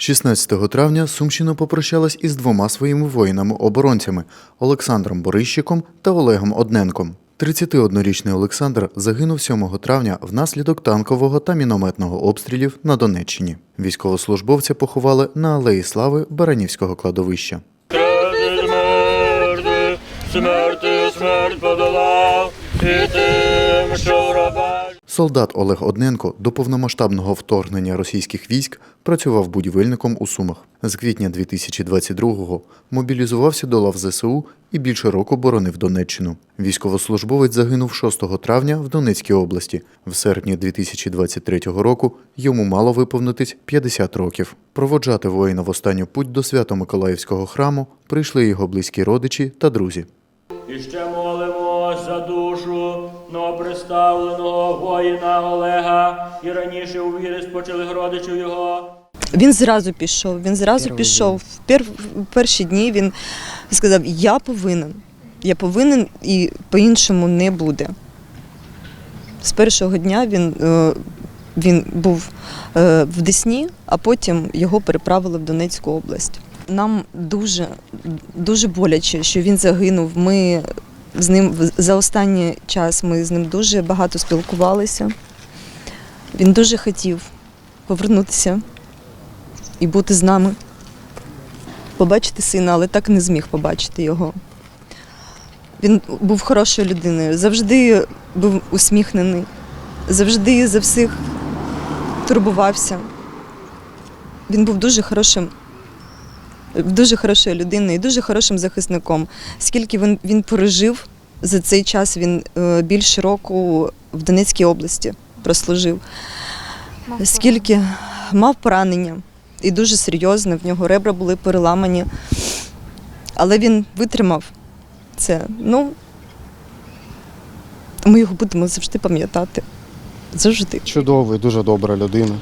16 травня Сумщина попрощалась із двома своїми воїнами-оборонцями Олександром Борищиком та Олегом Одненком. 31-річний Олександр загинув 7 травня внаслідок танкового та мінометного обстрілів на Донеччині. Військовослужбовця поховали на Алеї Слави Баранівського кладовища. Смерти, смерть подолав, і раба. Солдат Олег Одненко до повномасштабного вторгнення російських військ працював будівельником у Сумах. З квітня 2022-го мобілізувався до лав ЗСУ і більше року боронив Донеччину. Військовослужбовець загинув 6 травня в Донецькій області. В серпні 2023 року йому мало виповнитись 50 років. Проводжати воїна в останню путь до Свято-Миколаївського храму прийшли його близькі родичі та друзі. І ще молимось за новоприставленого воїна Олега, і раніше у вірі спочили родичів його. Він зразу пішов. Він зразу пішов. В, пер, в перші дні він сказав: Я повинен. Я повинен і по-іншому не буде. З першого дня він, е, він був е, в Десні, а потім його переправили в Донецьку область. Нам дуже, дуже боляче, що він загинув. Ми з ним за останній час ми з ним дуже багато спілкувалися. Він дуже хотів повернутися і бути з нами. Побачити сина, але так не зміг побачити його. Він був хорошою людиною, завжди був усміхнений, завжди за всіх турбувався. Він був дуже хорошим, дуже хорошою людиною і дуже хорошим захисником. Скільки він, він пережив за цей час, він е, більше року в Донецькій області прослужив. Скільки мав поранення і дуже серйозне, в нього ребра були переламані. Але він витримав це. Ну, ми його будемо завжди пам'ятати. Завжди. Чудовий, дуже добра людина.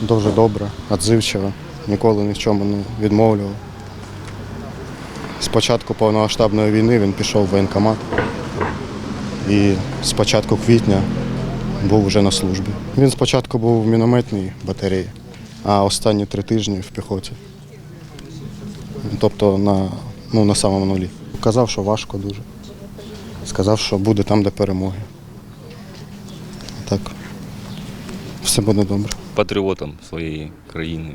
Дуже добра, відзивчива. Ніколи ні в чому не відмовлював. З початку повномасштабної війни він пішов в воєнкомат. І з початку квітня був вже на службі. Він спочатку був в мінометній батареї, а останні три тижні в піхоті. Тобто на, ну, на самому нулі. Казав, що важко дуже. Сказав, що буде там, де перемоги. Так, все буде добре. патріотом своєї країни.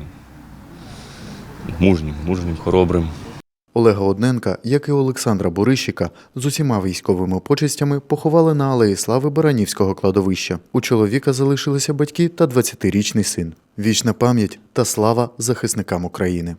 Мужнім, мужнім, хоробрим. Олега Одненка, як і Олександра Борищика, з усіма військовими почестями поховали на Алеї Слави Баранівського кладовища. У чоловіка залишилися батьки та 20-річний син. Вічна пам'ять та слава захисникам України.